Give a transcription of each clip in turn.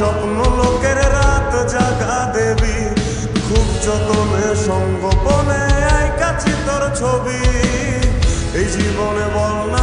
স্বপ্ন লোকের রাত জাগা দেবী। খুব যতনে সঙ্গোপনে আইকাছি তোর ছবি। এই জীবনে বল না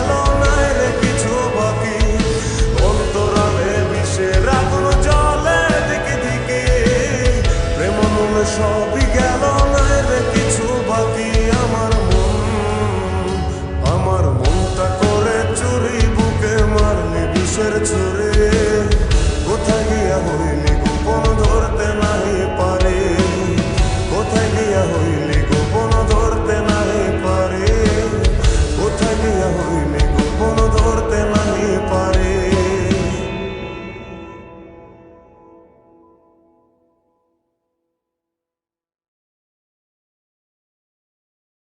Sere Ture